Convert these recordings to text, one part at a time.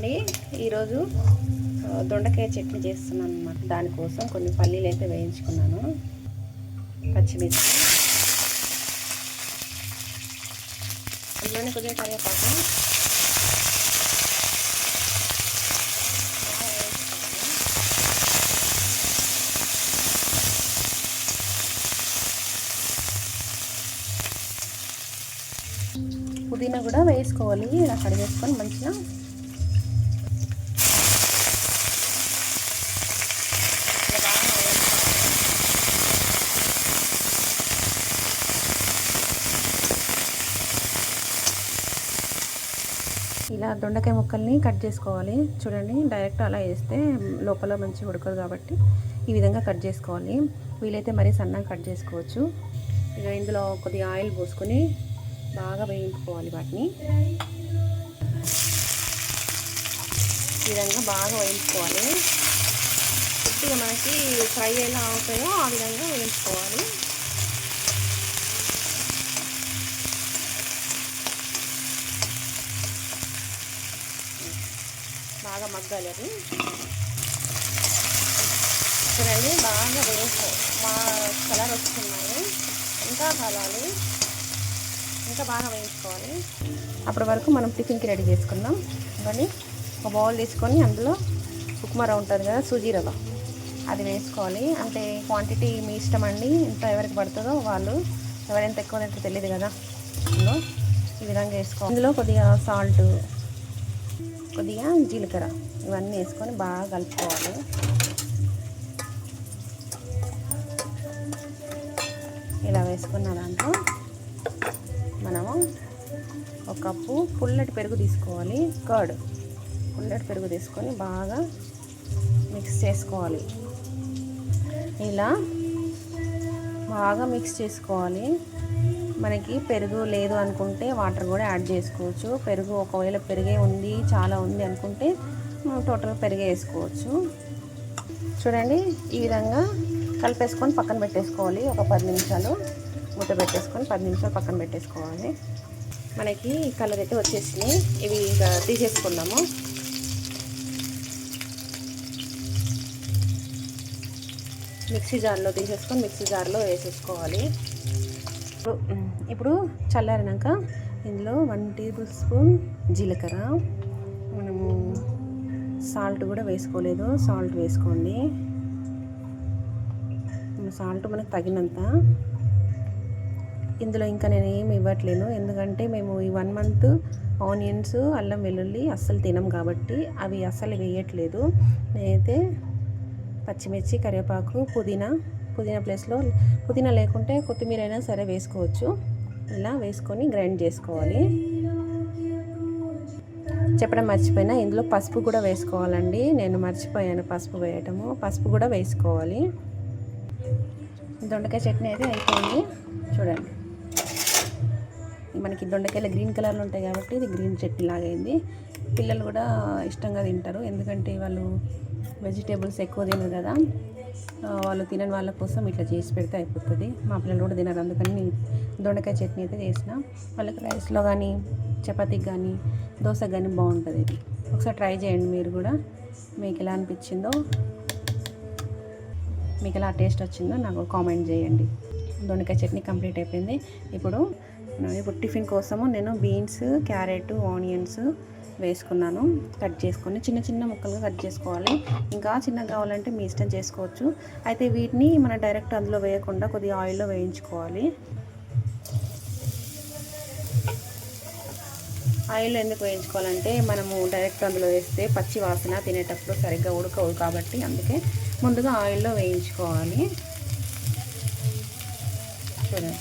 అండి ఈరోజు దొండకాయ చట్నీ చేస్తున్నాను అనమాట దానికోసం కొన్ని పల్లీలు అయితే వేయించుకున్నాను. పచ్చిమిర్చి. అందులోనే కొద్దిగా కరివేపాకు. పుదీనా కూడా వేసుకోవాలి. ఇలా కడిగేసుకొని మంచిగా ఇలా దొండకాయ ముక్కల్ని కట్ చేసుకోవాలి. చూడండి డైరెక్ట్ అలా వేస్తే లోపల మంచి ఉడకదు కాబట్టి ఈ విధంగా కట్ చేసుకోవాలి. వీలైతే మరీ సన్నగా కట్ చేసుకోవచ్చు. ఇక ఇందులో కొద్దిగా ఆయిల్ పోసుకొని బాగా వేయించుకోవాలి వాటిని. ఈ విధంగా బాగా వేయించుకోవాలి. కొద్దిగా మనకి ఫ్రై ఎలా అవుతాయో ఆ విధంగా వేయించుకోవాలి. బాగా మగ్గాలి అది. చూడండి బాగా వేసుకో మా కలర్ వస్తున్నాయి. ఇంకా కలాలి. ఇంకా బాగా వేయించుకోవాలి. అప్పటి వరకు మనం టిఫిన్కి రెడీ చేసుకుందాం. ఇవన్నీ ఒక బౌల్ తీసుకొని అందులో ఉప్మా రవ్వ ఉంటుంది కదా సూజీ రవ్వ. అది వేసుకోవాలి. అంటే క్వాంటిటీ మీ ఇష్టం అండి. ఎంత ఎవరికి పడుతుందో వాళ్ళు. ఎవరెంత ఎక్కువ తెలియదు కదా. అందులో ఈ విధంగా వేసుకోవాలి. ఇందులో కొద్దిగా సాల్ట్ కొద్దిగా జీలకర్ర ఇవన్నీ వేసుకొని బాగా కలుపుకోవాలి. ఇలా వేసుకున్న దాంట్లో మనము ఒక కప్పు పుల్లటి పెరుగు తీసుకోవాలి కర్డ్. పుల్లటి పెరుగు తీసుకొని బాగా మిక్స్ చేసుకోవాలి. ఇలా బాగా మిక్స్ చేసుకోవాలి. మనకి పెరుగు లేదు అనుకుంటే వాటర్ కూడా యాడ్ చేసుకోవచ్చు. పెరుగు ఒకవేళ పెరిగే ఉంది చాలా ఉంది అనుకుంటే టోటల్ పెరిగే వేసుకోవచ్చు. చూడండి ఈ విధంగా కలిపేసుకొని పక్కన పెట్టేసుకోవాలి. ఒక పది నిమిషాలు మూత పెట్టేసుకొని పది నిమిషాలు పక్కన పెట్టేసుకోవాలి. మనకి కలర్ అయితే వచ్చేసినాయి. ఇవి ఇంకా తీసేసుకున్నాము మిక్సీ జార్లో తీసేసుకొని మిక్సీ జార్లో వేసేసుకోవాలి. ఇప్పుడు చల్లారినాక ఇందులో వన్ టేబుల్ స్పూన్ జీలకర్ర. మనము సాల్ట్ కూడా వేసుకోలేదు. సాల్ట్ వేసుకోండి. సాల్ట్ మనకు తగినంత. ఇందులో ఇంకా నేను ఏమి ఇవ్వట్లేను ఎందుకంటే మేము ఈ వన్ మంత్ ఆనియన్స్ అల్లం వెల్లుల్లి అస్సలు తినం కాబట్టి అవి అస్సలు వేయట్లేదు. నేనైతే పచ్చిమిర్చి కరివేపాకు పుదీనా పుదీనా ప్లేస్లో పుదీనా లేకుంటే కొత్తిమీర అయినా సరే వేసుకోవచ్చు. ఇలా వేసుకొని గ్రైండ్ చేసుకోవాలి. చెప్పడం మర్చిపోయినా ఇందులో పసుపు కూడా వేసుకోవాలండి. నేను మర్చిపోయాను పసుపు వేయటము. పసుపు కూడా వేసుకోవాలి. దొండకాయ చట్నీ అయితే అయిపోయింది. చూడండి. మనకి దొండకాయలు గ్రీన్ కలర్లో ఉంటాయి కాబట్టి ఇది గ్రీన్ చట్నీ లాగా పిల్లలు కూడా ఇష్టంగా తింటారు. ఎందుకంటే వాళ్ళు వెజిటేబుల్స్ ఎక్కువ తినరు కదా. వాళ్ళు తినని వాళ్ళ కోసం ఇట్లా చేసి పెడితే అయిపోతుంది. మా పిల్లలు కూడా తినరు అందుకని నేను దొండకాయ చట్నీ అయితే చేసిన. వాళ్ళకి రైస్లో కానీ చపాతీకి కానీ దోశకి కానీ బాగుంటుంది ఇది. ఒకసారి ట్రై చేయండి మీరు కూడా. మీకు ఎలా అనిపించిందో మీకు ఎలా టేస్ట్ వచ్చిందో నాకు కామెంట్ చేయండి. దొండకాయ చట్నీ కంప్లీట్ అయిపోయింది. ఇప్పుడు ఇప్పుడు టిఫిన్ కోసము నేను బీన్స్ క్యారెట్ ఆనియన్స్ వేసుకున్నాను. కట్ చేసుకొని చిన్న చిన్న ముక్కలుగా కట్ చేసుకోవాలి. ఇంకా చిన్నగా కావాలంటే మీ ఇష్టం చేసుకోవచ్చు. అయితే వీటిని మనం డైరెక్ట్ అందులో వేయకుండా కొద్దిగా ఆయిల్లో వేయించుకోవాలి. ఆయిల్ ఎందుకు వేయించుకోవాలంటే మనము డైరెక్ట్ అందులో వేస్తే పచ్చి వాసన తినేటప్పుడు సరిగ్గా ఉడకవు కాబట్టి అందుకే ముందుగా ఆయిల్లో వేయించుకోవాలి. చూడండి.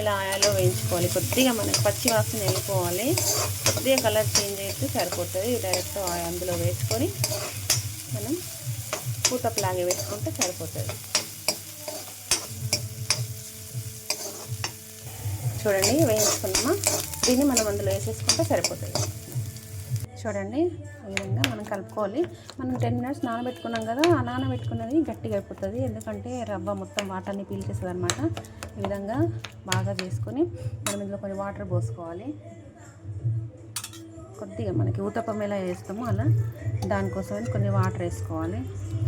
ఇలా ఆయాలో వేయించుకోవాలి. కొద్దిగా మనకి పచ్చి వాసన వెళ్ళిపోవాలి. కొద్దిగా కలర్ చేంజ్ అయితే సరిపోతుంది. డైరెక్ట్ అందులో వేసుకొని మనం పూతప్లాగే వేసుకుంటే సరిపోతుంది. చూడండి వేయించుకున్నామా? దీన్ని మనం అందులో వేసేసుకుంటే సరిపోతుంది. చూడండి ఈ విధంగా మనం కలుపుకోవాలి. మనం టెన్ మినిట్స్ నానబెట్టుకున్నాం కదా ఆ నానబెట్టుకున్నది గట్టిగా అయిపోతుంది. ఎందుకంటే రవ్వ మొత్తం వాటర్ని పీల్చేస్తుంది అనమాట ఈ విధంగా బాగా చేసుకొని మనం ఇందులో కొన్ని వాటర్ పోసుకోవాలి. కొద్దిగా మనకి ఊతప్పం ఎలా వేస్తామో అలా దానికోసమని కొన్ని వాటర్ వేసుకోవాలి.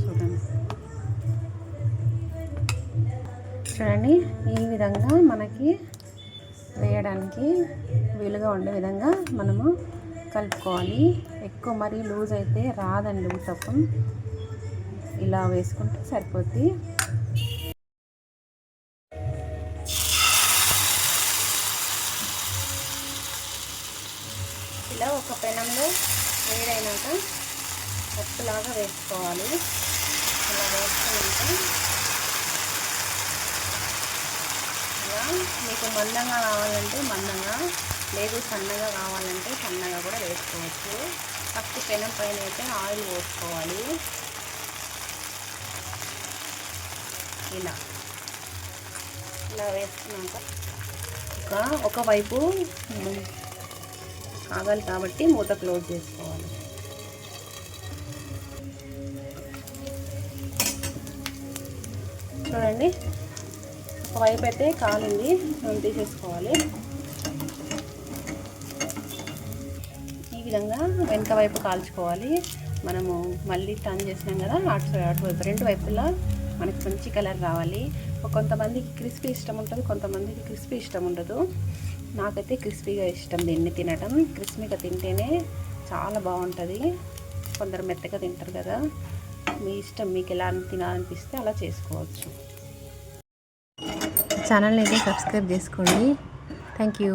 చూడండి. చూడండి ఈ విధంగా మనకి వేయడానికి వీలుగా ఉండే విధంగా మనము కలుపుకోవాలి. ఎక్కువ మరీ లూజ్ అయితే రాదండి ఊతప్పం. ఇలా వేసుకుంటే సరిపోద్ది. ఇలా ఒక పెనంలో వేడైనాక పప్పులాగా వేసుకోవాలి. ఇలా వేసుకున్నాక ఇలా మీకు మందంగా కావాలంటే మందంగా లేదు సన్నగా కావాలంటే సన్నగా కూడా వేసుకోవచ్చు. ఫస్ట్ పెనం పైన అయితే ఆయిల్ పోసుకోవాలి. ఇలా. ఇలా వేసుకున్నాక ఒక ఒకవైపు ఆగాలి కాబట్టి మూత క్లోజ్ చేసుకోవాలి. చూడండి. ఒకవైపు అయితే కాలింది మనం తీసేసుకోవాలి. విధంగా వెనక వైపు కాల్చుకోవాలి. మనము మళ్ళీ టర్న్ చేసినాం కదా అటు అటువైపు అటు వైపు. రెండు వైపులా మనకి మంచి కలర్ రావాలి. కొంతమందికి క్రిస్పీ ఇష్టం ఉంటుంది కొంతమందికి క్రిస్పీ ఇష్టం ఉండదు. నాకైతే క్రిస్పీగా ఇష్టం దీన్ని తినటం. క్రిస్పీగా తింటేనే చాలా బాగుంటుంది. కొందరు మెత్తగా తింటారు కదా మీ ఇష్టం మీకు ఎలా తినాలనిపిస్తే అలా చేసుకోవచ్చు. ఛానల్ని అయితే సబ్స్క్రైబ్ చేసుకోండి. Thank you.